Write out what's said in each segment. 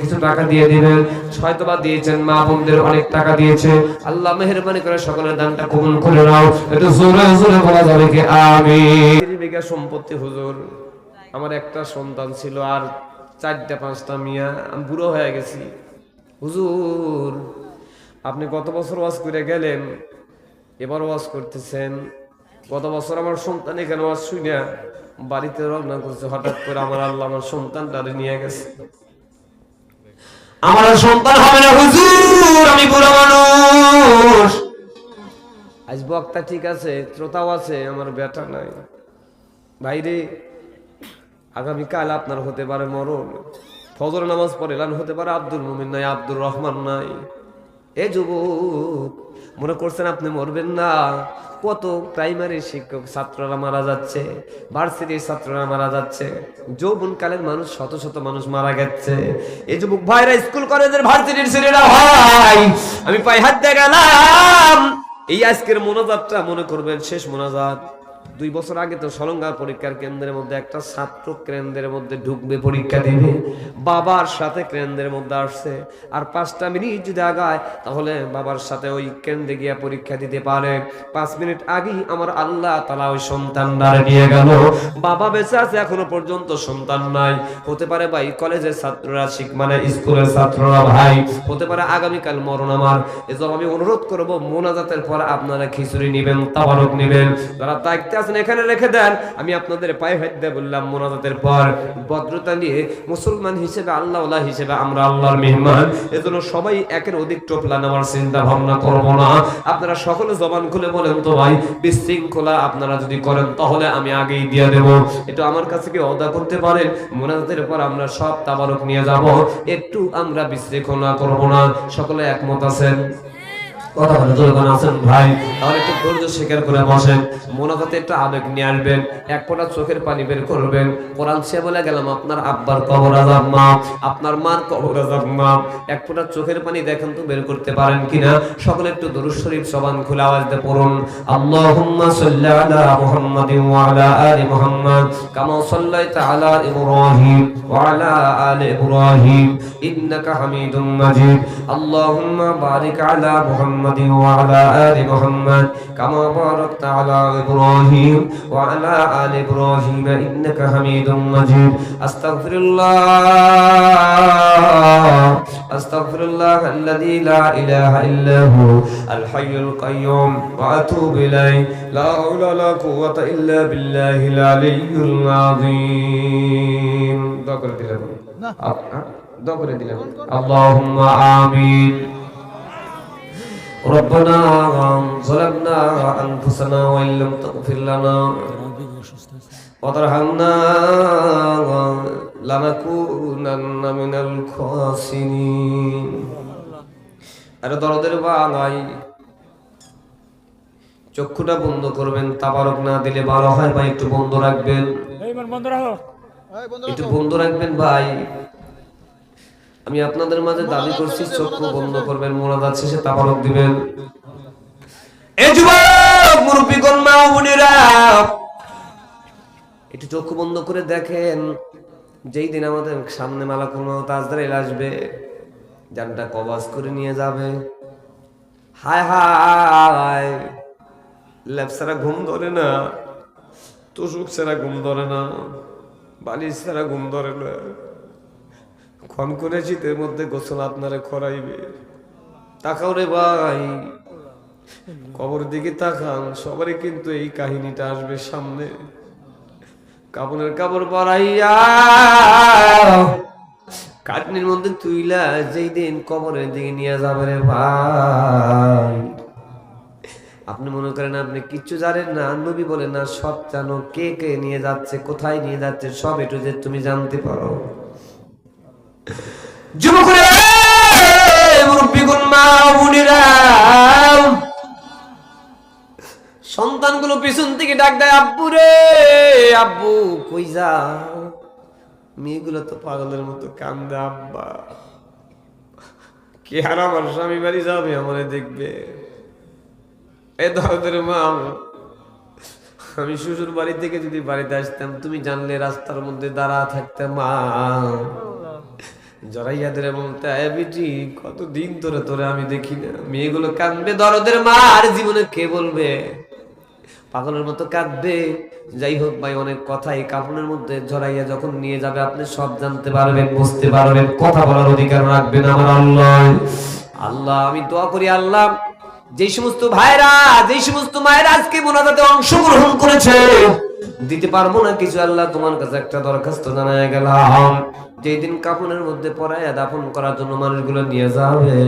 কিছু টাকা দিয়ে দিবেন হয়তো বা দিয়েছেন, মা বোনদের অনেক টাকা দিয়েছে। আল্লাহ মেহরবানি করে সকলের দানটা কবুল করে নাও। বলা যাবে আমি বিঘা সম্পত্তি, হুজুর। আমার একটা সন্তান ছিল আর চারটা, পাঁচটা মিয়া। আমি বুড়ো হয়ে গেছি। হুজুর, আপনি কত বছর ওয়াজ করে গেলেন? এবার ওয়াজ করতেছেন। গত বছর আমার সন্তান এখানে ওয়াজ শুনে বাড়িতে রওনা করছে। হঠাৎ করে আমার আল্লাহ আমার সন্তানটারে নিয়ে গেছে। আমার সন্তান হবে না, হুজুর, আমি বুড়ো মানুষ। আজ বক্তা ঠিক আছে, শ্রোতাও আছে, আমার বেটা নাই। ভাইরে, আগামীকাল আপনার হতে পারে মরণ। ফজর নামাজ পড়ে হতে পারে আব্দুল মুমিন নাই, আব্দুর রহমান নাই। এ যুবক, মনে করছেন আপনি মরবেন না। কত প্রাইমারি শিক্ষক ছাত্ররা মারা যাচ্ছে ভার্সিটির ছাত্ররা মারা যাচ্ছে যৌবন কালের মানুষ শত শত মানুষ মারা গেছে। এই যুবক ভাইরা স্কুল কলেজের ভার্সিটির ছেলেরা, ভাই, আমি পাই হাত দিয়ে গেলাম। এই আজকের মোনাজাতটা মনে করবেন শেষ মোনাজাত। দুই বছর আগে তো সলঙ্গার পরীক্ষার কেন্দ্রের মধ্যে একটা ছাত্র কেন্দ্রের মধ্যে ঢুকবে পরীক্ষা দিবে। বাবার সাথে কেন্দ্রের মধ্যে আসছে। আর পাঁচটা মিনিট যদি আগায়, তাহলে বাবার সাথে ওই কেন্দ্রে গিয়ে পরীক্ষা দিতে পারে। পাঁচ মিনিট আগেই আমার আল্লাহ তালা ওই সন্তান নিয়ে গেল। বাবা বেঁচে আছে, এখনও পর্যন্ত সন্তান নাই। হতে পারে ভাই কলেজের ছাত্ররা শিখ মানে স্কুলের ছাত্ররা ভাই। হতে পারে আগামীকাল মরণ আমার। এজন্য আমি অনুরোধ করব, মোনাজাতের পর আপনারা খিচুড়ি নেবেন, তাবারক নেবেন। যারা দায়িত্বে আছেন, এখানে রেখে দেন। আমি আপনাদের পায়ে হাত দিয়ে বললাম মোনাজাতের পর। ভদ্রতা নিয়ে মুসলমান হিসেবে আল্লাহ হিসেবে আমরা আল্লাহর মেহমান। এজন্য সবাই একের অধিক টোপলা নেওয়ার চিন্তা ভাবনা করব না। আপনারা সকলে জবান খুলে বলেন তো ভাই, বিশৃঙ্খলা আপনারা যদি করেন, তাহলে আমি আগেই দিয়ে দেব। এটা আমার কাছে কি অদা করতে পারেন মোনাজাতের পর আমরা সব তাবারক নিয়ে যাব। একটু আমরা বিশৃঙ্খলা করব না। সকলে একমত আছেন? কথা বলে জোরগান আছেন ভাই। তাহলে একটু ধৈর্য স্বীকার করে বসেন। মোনাজাতে একটু আবেগ নিয়ে আসবেন, এক ফোঁটা চোখের পানি বের করবেন। কোরআন সে বলে গেলাম, আপনার আব্বার কবর আজাব মা আপনার মার কবর আজাব মা এক ফোঁটা চোখের পানি দেখেন তো বের করতে পারেন কিনা। সকলে একটু দরুদ শরীফ সবান খুলে আওয়াজ দিয়ে পড়ুন। আল্লাহুম্মা সাল্লি আলা মুহাম্মাদিন ওয়া আলা আলি মুহাম্মাদ, কামা সাল্লাইতা আলা ইব্রাহিম ওয়া আলা আলি ইব্রাহিম, ইন্নাকা হামিদুম মাজিদ। আল্লাহুম্মা বারিক আলা মুহাম্মাদ। محمد وعلى آل محمد كما باركت على إبراهيم وعلى آل إبراهيم إنك حميد مجيد. أستغفر الله أستغفر الله الذي لا إله إلا هو الحي القيوم وأتوب إليه. لا حول ولا قوة إلا بالله العلي العظيم. دعا করে نعم. آه، آه. اللهم آمين. ربنا ظلمنا أنفسنا وإن لم تغفر لنا وترحمنا لنكونن من الخاسرين আরে দরদের বাঙাই চক্ষুটা বন্ধ করবেন তাবারক না দিলে ভালো হয় ভাই একটু বন্ধ রাখবেন বন্ধ রাখো একটু বন্ধ রাখবেন ভাই আমি আপনাদের মাঝে দাবি করছি, চক্ষু বন্ধ করবেন, মোনাজাত শেষে তাবারক দিবেন। এ যুবক, মুরব্বিগণ, মা বোনেরা, একটু চক্ষু বন্ধ করে দেখেন, যেই দিন আমাদের সামনে মালাকুল মাউত আজরাইল আসবে, জানটা কবাজ করে নিয়ে যাবে। হায় হায় ল্যাপসারা ঘুম ধরে না তুসুক ছাড়া ঘুম ধরে না, বালিশ ছাড়া ঘুম ধরে না। ক্ষণ করে শীতের মধ্যে গোসল আপনারে খরাইবে তাকাও রে ভাই। কবর দিকে তাকান, সবারই কিন্তু এই কাহিনীটা আসবে সামনে। কাপড়ের কাপড় পরাইয়া কাটনির মধ্যে তুইলা যেই দিন কবরের দিকে নিয়ে যাবে রে ভাই। আপনি মনে করেন আপনি কিচ্ছু জানেন না, নবী বলেন না, সব জানো কে কে নিয়ে যাচ্ছে, কোথায় নিয়ে যাচ্ছে, সব একটু যে তুমি জানতে পারো। সন্তানগুলো পিছন থেকে ডাক দেয়, আব্বু রে, আব্বু, কই যাও? মেয়েগুলো তো পাগলের মতো কান্দে, আব্বা, কে আর আমার স্বামী বাড়ি যাবে, আমারে দেখবে? এ ধরনের মা, আমি শ্বশুর বাড়ি থেকে যদি বাড়িতে আসতাম, তুমি জানলে রাস্তার মধ্যে দাঁড়া থাকতাম, মা। বলতে বিটি কত দিন ধরে তোরে আমি দেখি না? মেয়েগুলো কাঁদবে, দরদের জীবনে কে বলবে? পাগলের মতো কাঁদবে। যাই হোক ভাই, অনেক কথাই কাপড়ের মধ্যে যখন নিয়ে যাবে, আপনি সব জানতে পারবেন, বুঝতে পারবেন, কথা বলার অধিকার রাখবেন আমার আল্লাহ। আল্লাহ, আমি দোয়া করি আল্লাহ, যেই সমস্ত ভাইরা যে সমস্ত মায়েরা আজকে মোনাজাতে অংশগ্রহণ করেছে, দিতে পারব না কিছু, আল্লাহ তোমার কাছে একটা দরখাস্ত জানায় গেলাম। যেই দিন কাপড়ের মধ্যে পরায় দাফন করার জন্য মানুষগুলো নিয়ে যাবে,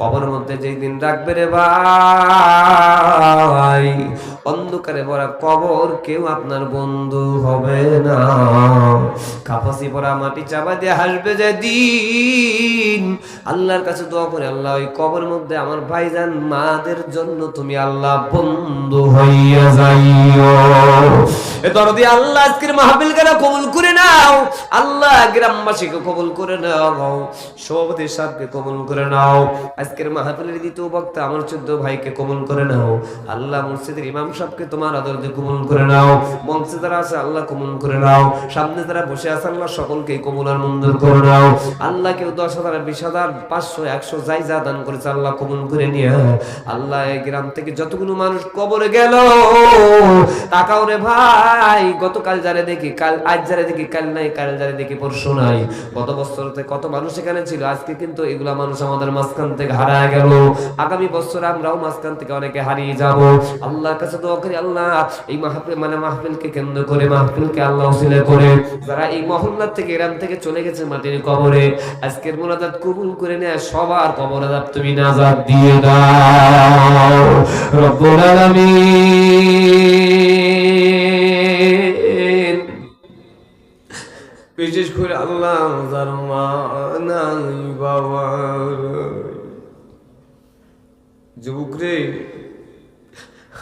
কবরের মধ্যে যেই দিন রাখবে রে ভাই, অন্ধকারে ভরা কবর কেউ আপনার বন্ধু হবে না। কাপাসি পরা মাটি চাপা দিয়ে হাসবে যে দিন আল্লাহর কাছে দোয়া করে, আল্লাহ, ওই কবর মধ্যে আমার ভাইজান মাদের জন্য তুমি আল্লাহ বন্ধু হইয়া যাইও। এ দরদি, আল্লাহ, আজকের মাহফিল কেন কবুল করে নাও? আল্লাহ গ্রামবাসীকে কবুল করে নাও। সভাপতি সাহেবকে কবুল করে নাও। আজকের মাহফিলের দ্বিতীয় বক্তা আমার চোদ্দ ভাইকে কবুল করে নাও। আল্লাহ মসজিদের ইমাম সাহেবকে তোমার আদর দিয়ে কবুল করে নাও। মঞ্চে যারা আছে, আল্লাহ কবুল করে নাও। সামনে যারা বসে আছে, আল্লাহ সকলকে কবুল আর মঞ্জুর করে নাও। আল্লাহ কেউ দশ হাজার, বিশ হাজার, পাঁচশো, একশো যাই যা দান করেছে আল্লাহ কবুল করে নিয়ে আল্লাহ এই গ্রাম থেকে যতগুলো মানুষ কবরে গেল, তাকাও রে ভাই, গতকাল যারে দেখি, কাল, আজ যারে দেখি, কাল নাই, কাল যারে দেখি, পরশু নাই। গত বছর কত মানুষ এখানে ছিল, আজকে কিন্তু এগুলা মানুষ আমাদের মাঝখান থেকে হারায় গেল। আগামী বছর আমরাও মাঝখান থেকে অনেকে হারিয়ে যাব। আল্লাহর কাছে দোয়া করি, আল্লাহ, এই মাহফিল মানে মাহফিলকে কেন্দ্র করে, মাহফিলকে আল্লাহ উসিলে করে। যারা এই মহল্লা থেকে গ্রাম থেকে চলে গেছে মাটির কবরে, আজকের মোনাজাত কবুল করে নেয় সবার কবর আজাব তুমি নাজাত দিয়ে দাও। রব্বুল আলামিন। বিশেষ করে আল্লাহ যার মা নাই বাবা যুবক রে,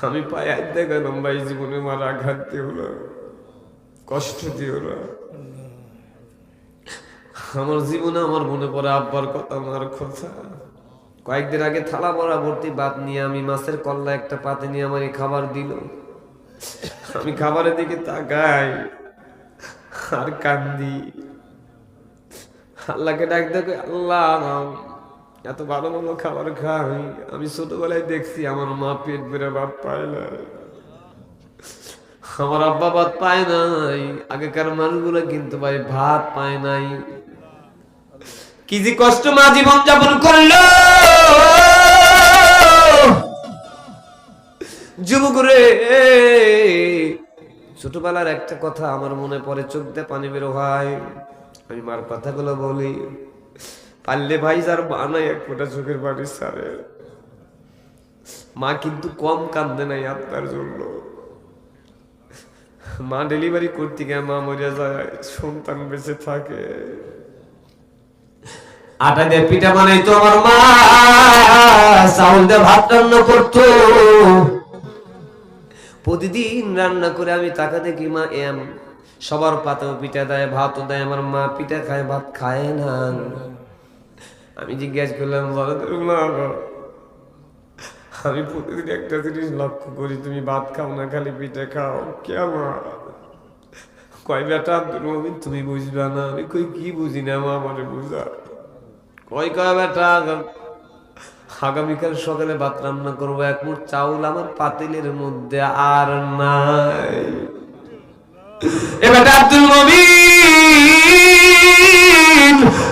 আমি পায়ে হাত দেখালাম ভাই, জীবনে মার আঘাত দিও না, কষ্ট দিও না। আমার জীবনে আমার মনে পড়ে আব্বার কথা আমার কথা। কয়েকদিন আগে থালা ভরা ভর্তি ভাত নিয়ে আমি মাছের কল্লা একটা পাতে নিয়ে আমার খাবার দিল। আমি খাবারের দিকে তাকাই। আর কান্দি। আল্লাহকে ডাক দেখো আল্লাহ এত ভালো ভালো খাবার খাই। আমি ছোটবেলায় দেখছি আমার মা পেট বেড়ে ভাত পায় না। আমার আব্বা ভাত পায় নাই, আগেকার মানুষগুলো কিন্তু ভাই ভাত পায় নাই। কি যে কষ্ট মা জীবন যাপন করল। যুবক রে ছোটবেলার একটা কথা আমার মনে পড়ে, চোখ দিয়ে পানি বেরো হয়। আমি মার কথাগুলো বলি। পারলে ভাই যার মা নাই এক ফোঁটা চোখের পানি সারে। মা কিন্তু কম কান্দে নাই আপনার জন্য। মা ডেলিভারি করতে গিয়ে মা মরে যায়, সন্তান বেঁচে থাকে। আটা দিয়ে পিঠা বানাইতো আমার মা, চাউল দিয়ে ভাত রান্না করতো। প্রতিদিন রান্না করে আমি টাকা দেখি, মা এম সবার পাতেও পিঠা দেয় ভাতও দেয়। আমার মা পিঠা খায়, ভাত খায় না। আমি জিজ্ঞাসা করলাম মা আমি প্রতিদিন একটা জিনিস লক্ষ্য করি, তুমি ভাত খাও না, খালি পিঠে খাও। কেমন কয়, বেটা, আব্দুল মমিন, তুমি বুঝবে না। আমি কই, কি বুঝি না, মা, আমারে বুঝা কয় কয়, বেটা আগামীকাল সকালে ভাত রান্না করব। এক মুঠ চাউল আমার পাতিলের মধ্যে আর নাই। এবার আব্দুল মমিন,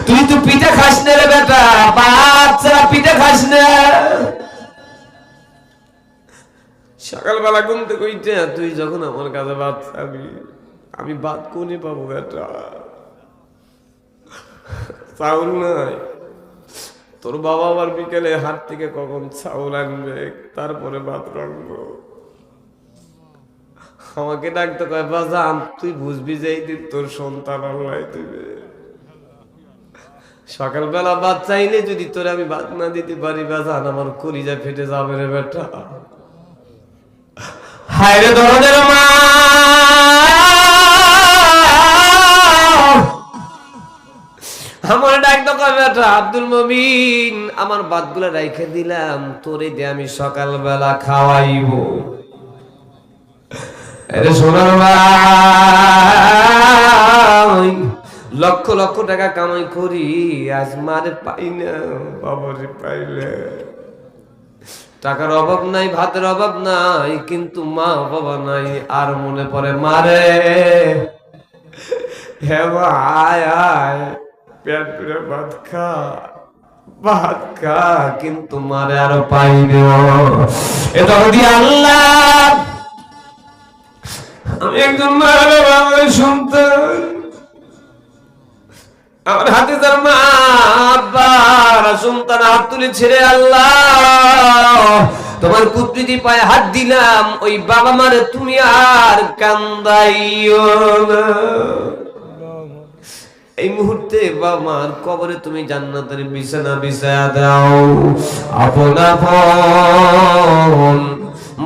তুই তো পিঠা খাস না রে বেটা পিঠা খাস না। সকালবেলা ঘুম থেকে উঠে তুই যখন আমার কাছে ভাত খাবি, আমি ভাত কোনে পাবো বেটা? চাউল নাই। তোর বাবা আবার বিকেলে হাট থেকে কখন চাউল আনবে? তারপরে ভাত রাখব আমাকে ডাকতে কয় তুই বুঝবি যে তোর সন্তান আল্লাহ দিবে। সকালবেলা ভাত চাইলে যদি তোর আমি ভাত না দিতে পারি, বাজান, আমার কলিজা ফেটে যাবে রে বেটা। হায় রে দরদের মা! আমার বেটা আব্দুল মমিন, আমার বাদগুলা রাইখে দিলাম, তোরে দিয়ে আমি সকালবেলা খাওয়াইব। ভাই, লক্ষ লক্ষ টাকা কামাই করি, আজ মারে পাই না, বাবারে পাইলে টাকার অভাব নাই, ভাতের অভাব নাই, কিন্তু মা বাবা নাই, আর মনে পড়ে মারে। হে আয় আয়। পেট ভাত খা ভাত খা কিন্তু মারে আরও পাইনি এটা হদি আল্লাহ। আমি একজন আমার হাতে তার মা আব্বার সন্তান হাত তুলে ছেড়ে আল্লাহ। তোমার কুদরতি পায়ে হাত দিলাম, ওই বাবা মারে তুমি আর কান্দাইও না। এই মুহূর্তে বাবা মার কবরে তুমি জান্নাতের বিছানা বিছায়া দাও। আপন আপন,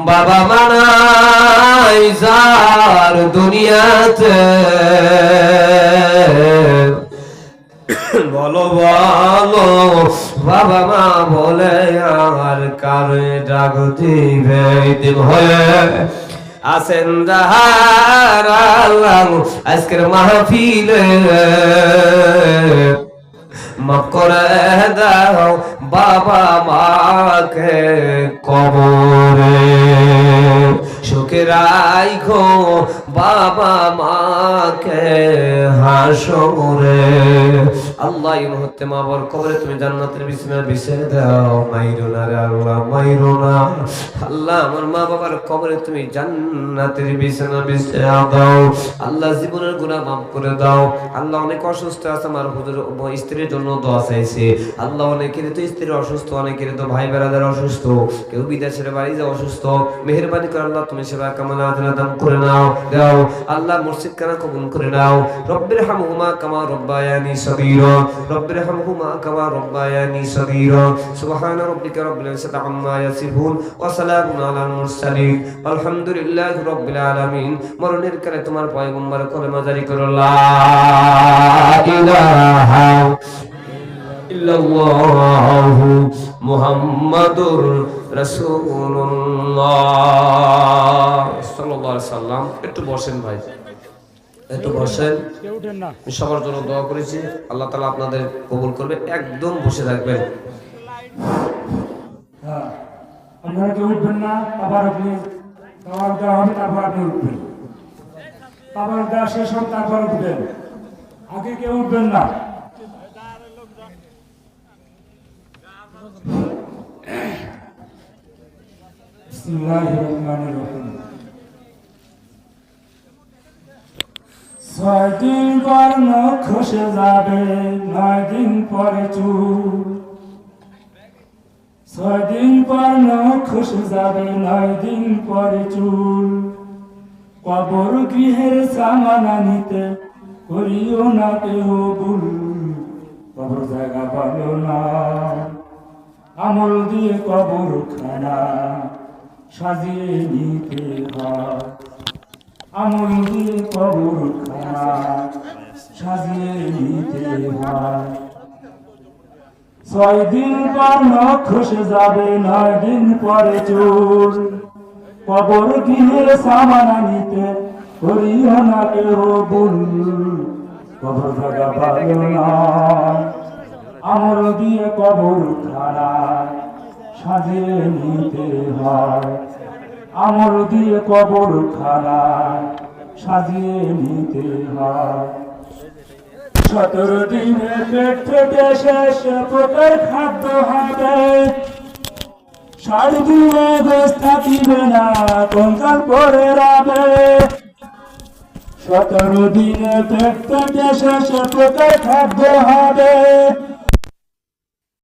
বাবা মানাই যার দুনিয়াতে। বলো বলো, বাবা মা বলে আর কারে ডাক দিবে হয়ে আসেন আল্লাহ আজকের মাহফিল। মাফ করে দাও বাবা মাকে কবরে। সুখে রাইখো বাবা মাকে হাসরে আল্লাহ এই মুহূর্তে মা বর কবরে তুমি জান্নাতের বিছানা বিছিয়ে দাও। মাইরো না রে আল্লাহ, মাইরো না। আল্লাহ আমার মা বাবার কবরে তুমি জান্নাতের বিছানা বিছিয়ে দাও। আল্লাহ জীবনের গুনাহ মাফ করে দাও। আল্লাহ অনেক অসুস্থ আছে, আমার হুজুর স্ত্রীর জন্য দোয়া চাইছে। আল্লাহ অনেকের তো স্ত্রী অসুস্থ অনেকের তো ভাই বেড়াদের অসুস্থ। কেউ বিদেশের বাড়ি যে অসুস্থ। মেহেরবানি করে আল্লাহ তুমি সেবা কামনা দান করে নাও। দাও, আল্লাহ মসজিদ কানা কবুল করে নাও? রব্বির হামহুমা কামা রব্বায়ানি সগীরা। রব্বির হামহুমা কামা রব্বায়ানি সগীরা। সুবহান রাব্বিকা রব্বিল ইজ্জাতি আম্মা ইয়াসিফুন ওয়া সালামুন আলাল মুরসালিন। আলহামদুলিল্লাহি রাব্বিল আলামিন। মরণের কালে তোমার পয়গম্বর কলেমা জারি করো, লা ইলাহা ইল্লাল্লাহু মুহাম্মাদুর রাসূলুল্লাহ। সাল্লাম। একটু বসেন ভাই। একটু বসেন। আমি সবার জন্য দোয়া করেছি। আল্লাহ তাআলা আপনাদের কবুল করবে। একদম বসে থাকবেন। হ্যাঁ। আপনারা কেউ উঠবেন না। আবার আপনি খাবার দেওয়া হবে তারপর আপনি উঠবেন। খাবার দেওয়া শেষ হোক তারপর উঠবেন। আগে কেউ উঠবেন না। বিসমিল্লাহির রহমানির রহিম। ছয় দিন পর নখ খসে যাবে, নয় দিন পরে চুল। ছয় দিন পর নখ খসে যাবে, নয় দিন পরে চুল। কবর গৃহের সামানা নিতে করিও না কেহ ভুল। কবর জায়গা ভালো না, আমল দিয়ে কবর খানা সাজিয়ে নিতে আমল দিয়ে কবর খানা, সাজিয়ে নিতে ছয় দিন পর খসে যাবে, নয় দিন পরে চুল। কবর সামানা নিতে করিও না কেউ কবর জায়গা ভালো দিয়ে কবর খানা, সাজিয়ে নিতে আমর দিয়ে কবর খানা সাজিয়ে নিতে হয়। সতেরো দিনে পেট থেকে শেষ প্রকার খাদ্য হবে। সাড়ে বেশ থাকিবে না, কঙ্কাল পরে রাবে। সতেরো দিনে পেট থেকে শেষ প্রকার খাদ্য হবে।